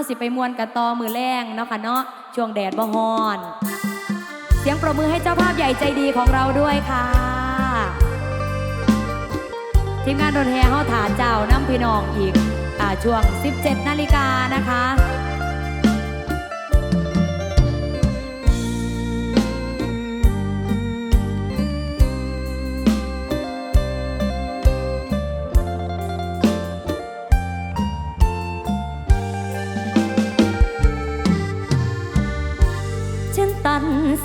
าสิไปมวนกันต่อมือแรงเนาะค่ะเนาะช่วงแดดบ่ฮอน เสียงปรบมือให้เจ้าภาพใหญ่ใจดีของเราด้วยค่ะ ทีมงานรถแห่เฮาถาเจ้าน้ำพี่น้องอีกอาช่วง 17 นาฬิกานะคะ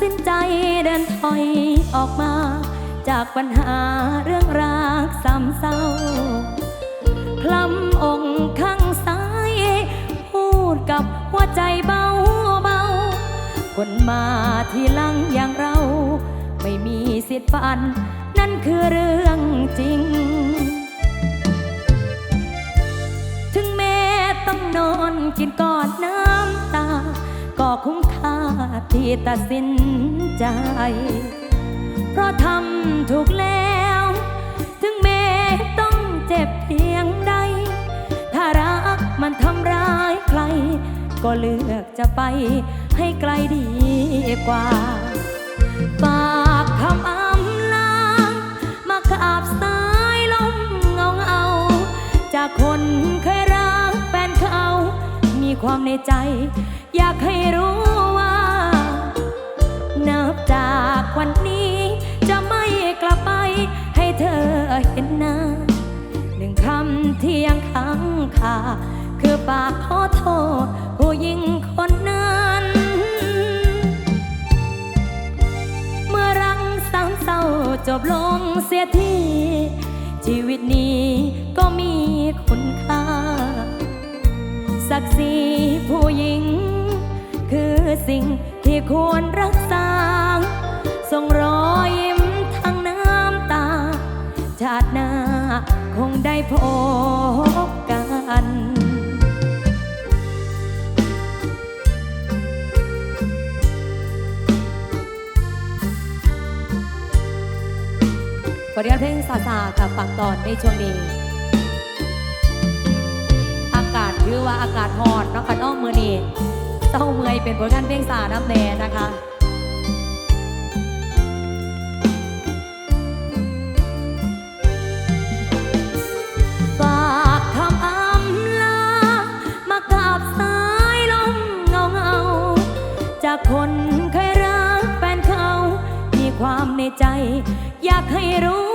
สินใจเดินถอยออกมา จากปัญหาเรื่องรักสามเศร้าคลำองค์ข้างซ้าย พูดกับหัวใจเบาเบาคนมาทีหลังอย่างเรา ไม่มีสิทธิ์ฝัน นั่นคือเรื่องจริง ถึงแม้ต้องนอนกินกอดน้ำตา ก็คุ้มค่าที่ตัดสินใจ เพราะทำถูกแล้ว ถึงแม้ต้องเจ็บเพียงใด ถ้ารักมันทำร้ายใคร ก็เลือกจะไปให้ไกลดีกว่า ความในใจ อยากให้รู้ว่า นับจากวันนี้ จะไม่กลับไปให้เธอเห็นหน้าหนึ่งคำที่ยังค้างคาคือปากขอโทษ ผู้หญิงคนนั้น เมื่อรังสามเศร้าจบลงเสียทีชีวิตนี้ก็มีคุณค่า ศักดิ์ศรีผู้หญิง คือสิ่งที่ควรรักษาส่งรอยยิ้มทั้งน้ำตา ชาติหน้าคงได้พบกันขอเรียนเพลงซาซากับฟังตอนในช่วงนี้ ถือว่าอากาศฮอดนาะคะน้องมือนี้เต้าเมอยเป็นผลงานเพลงสาน้ำแดงนะคะฝากคำอำลามากับสายลมเงาเงาจากคนเคยรักแฟนเขา มีความในใจ อยากให้รู้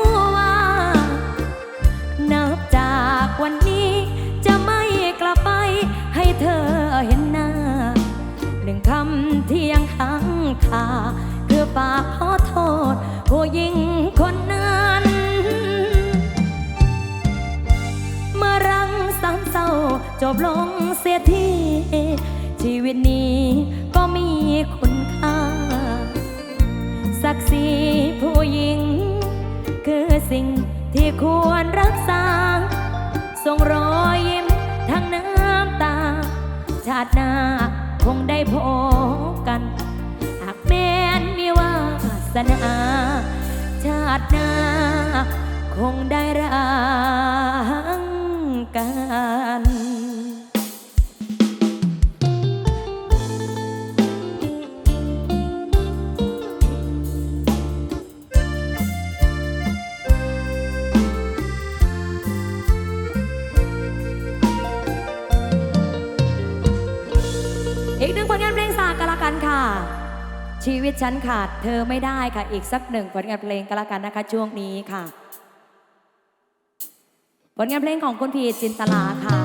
เธอเห็นหน้า หนึ่งคำที่ยังค้างคาคือปากขอโทษ ผู้หญิงคนนั้น เมื่อรังสามเศร้าจบลงเสียทีชีวิตนี้ก็มีคุณค่า ศักดิ์ศรีผู้หญิง คือสิ่งที่ควรรักษาส่งรอยยิ้ม ชาติหน้าคงได้พบกัน หากแม้นมีวาสนาชาติหน้าคงได้รักกัน ชีวิตฉันขาดเธอไม่ได้ค่ะ อีกสักหนึ่งผลงานเพลงก็และกันนะคะ ช่วงนี้ค่ะ ผลงานเพลงของคุณพีจินตลาค่ะ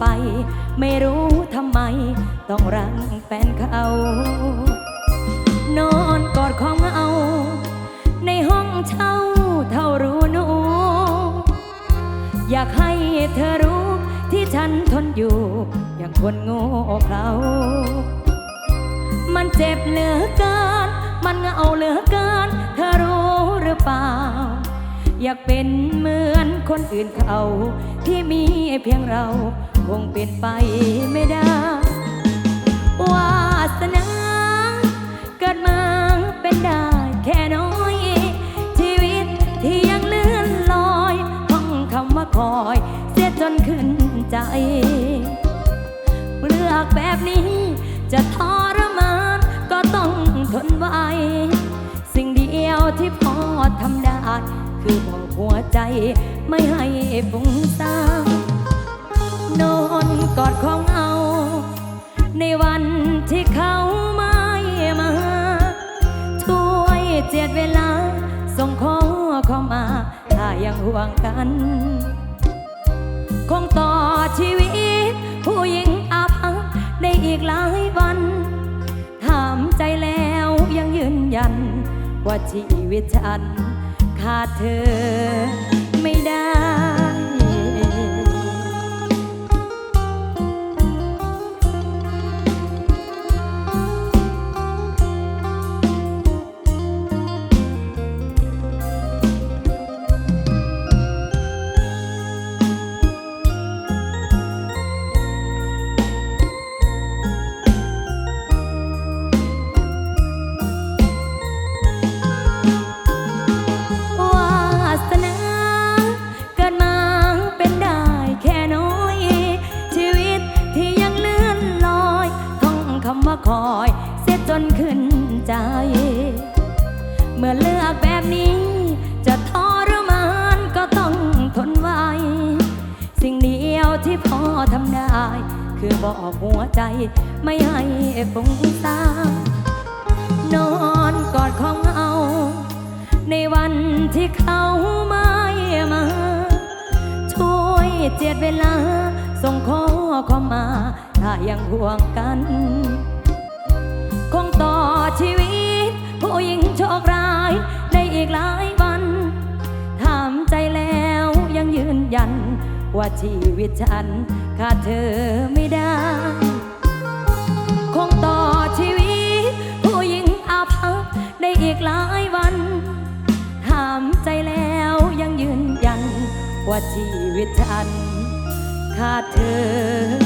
ได้แค่หวังอย่างไม่รู้ทำไม ต้องรังแฟนเขา นอนกอดของเอา ในห้องเช่าเท่ารู้หนู อยากให้เธอรู้ที่ฉันทนอยู่ อย่างคนโง่เขลามันเจ็บเหลือเกิน มันเหงาเหลือเกิน เธอรู้หรือเปล่าอยากเป็นเหมือนคนอื่นเขา ที่มีเพียงเรา คงเป็นไปไม่ได้ วาสนา เกิดมาเป็นได้แค่น้อย ชีวิตที่ยังเลื่อนลอยท่องคำว่าคอย เสียจนขึ้นใจ เลือกแบบนี้จะทรมานก็ต้องทนไว้ สิ่งเดียวที่พอทำได้ คือบอกหัวใจไม่ให้ฟุ้งซ่าน นอนกอดของเอา ในวันที่เขาไม่มา ช่วยเจียดเวลา ส่งข้อเข้ามา ถ้ายังห่วงกัน คงต่อชีวิต ผู้หญิงอาภัพได้อีกหลายวัน ถามใจแล้วยังยืนยัน ว่าชีวิตฉัน ขาดเธอไม่ได้ อคำว่าคอย เสียจนขึ้นใจ เมื่อเลือกแบบนี้ จะทรมานก็ต้องทนไว้ สิ่งเดียวที่พอทำได้ คือบอกหัวใจไม่ให้ฟุ้งซ่านนอนกอดของเอา ในวันที่เขาไม่มา ช่วยเจียดเวลาส่งข้อความมา ถ้ายังห่วงกัน คงต่อชีวิต ผู้หญิงโชคร้ายได้อีกหลายวันถามใจแล้วยังยืนยัน ว่าชีวิตฉันขาดเธอไม่ได้ คงต่อชีวิต ผู้หญิงอาภัพได้อีกหลายวันถามใจแล้วยังยืนยัน ว่าชีวิตฉันขาดเธอ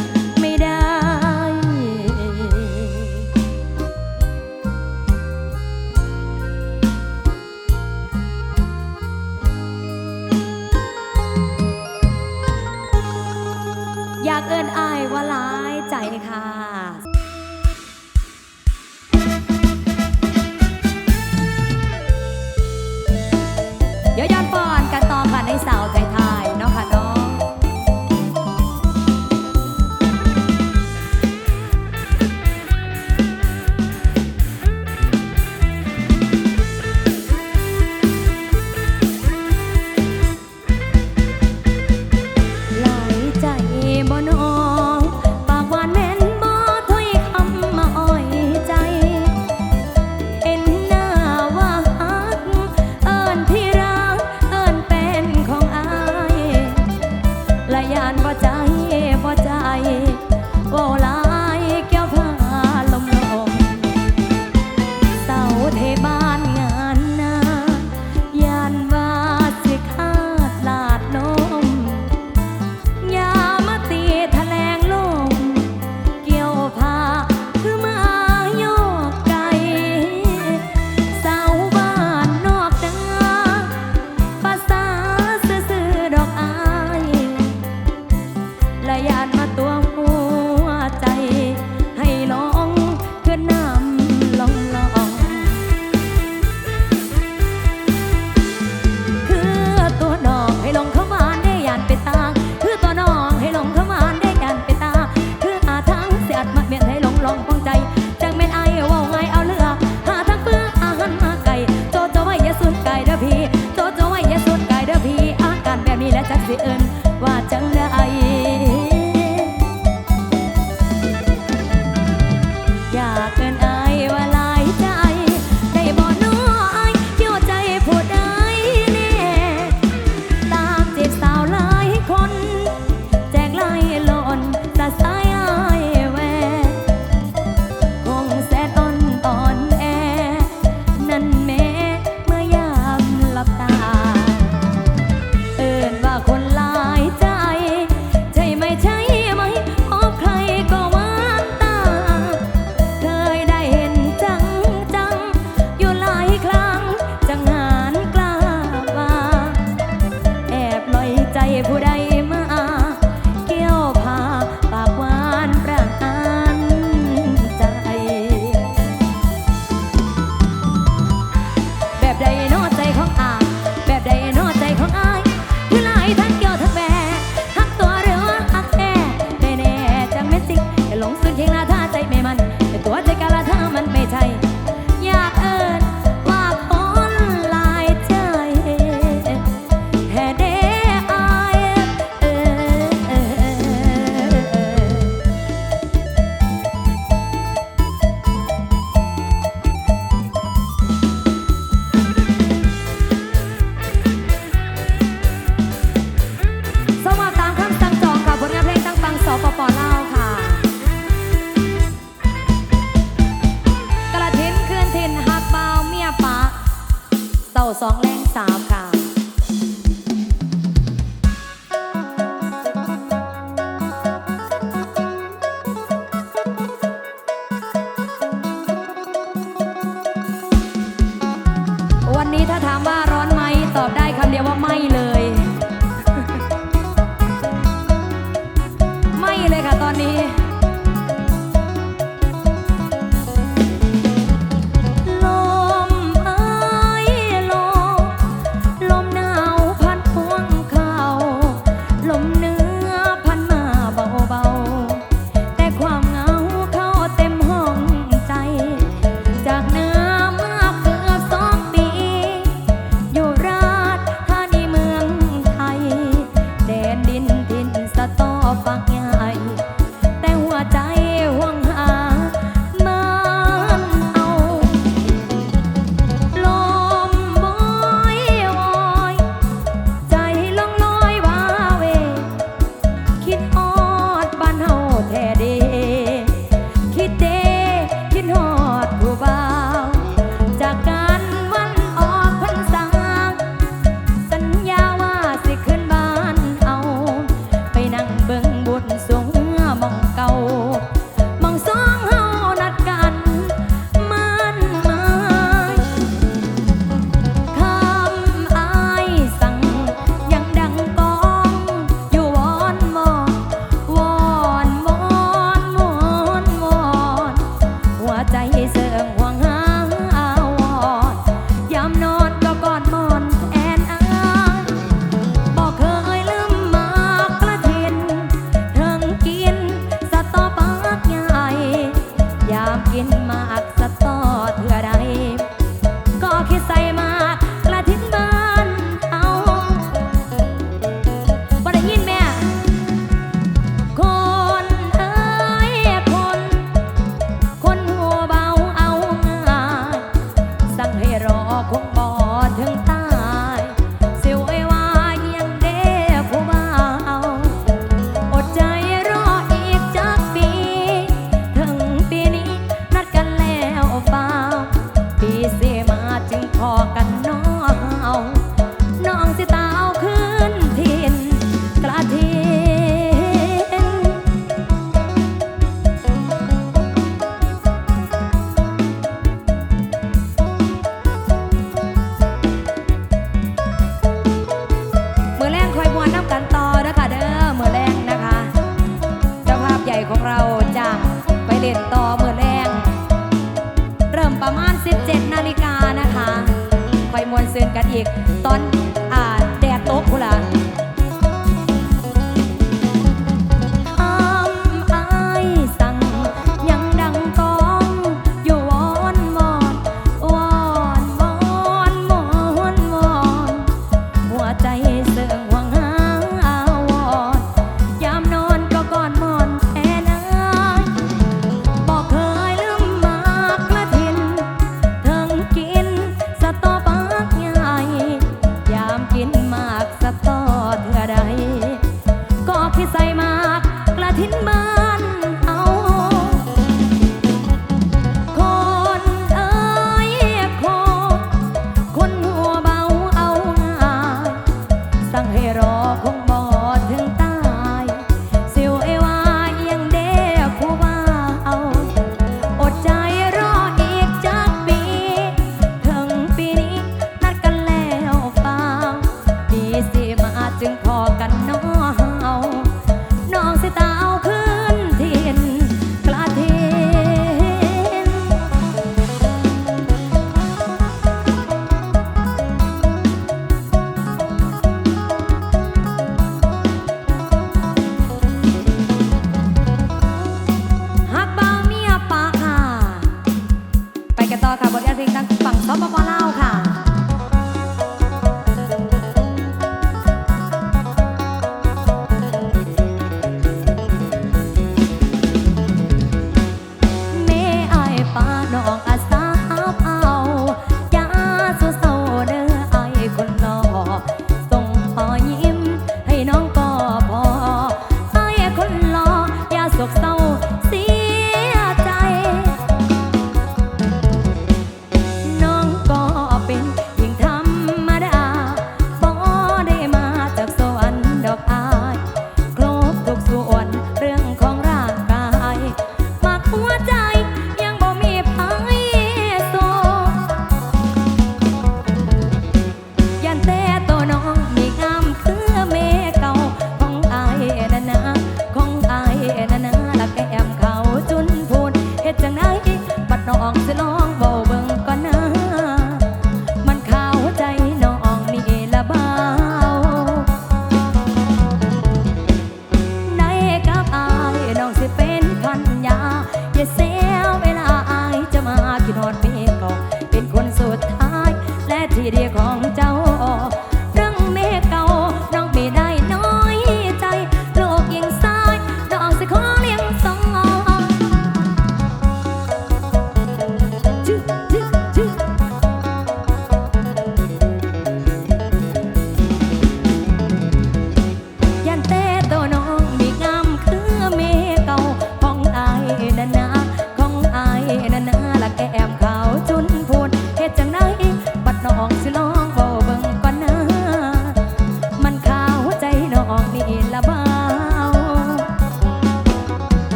จักสิเอิญว่าจัง ตอนนี้ จึงพอกัน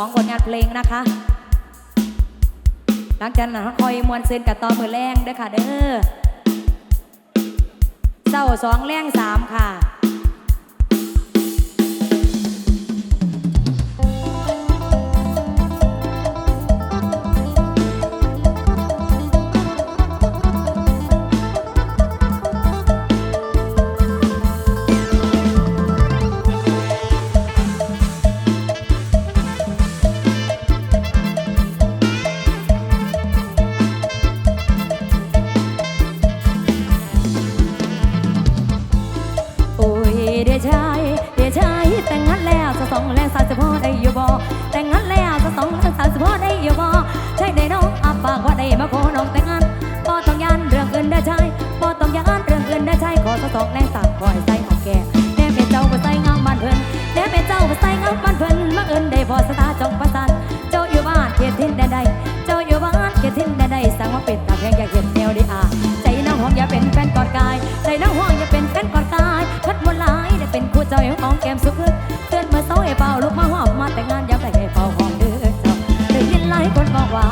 องผลงานเพลงนะคะ หลังจากนั้นคอยมวนเซนกับต่อมือแรงเด้อค่ะเด้อเจ้าสองแรงสามค่ะ วหอมแก้มสุกเพื่อนมาเศร้าให้เป่าลูกมาหอมมาแต่งงานอยากต่งให้เป่าหอมเดือดจ้าได้ยินหลายคนบอกว่า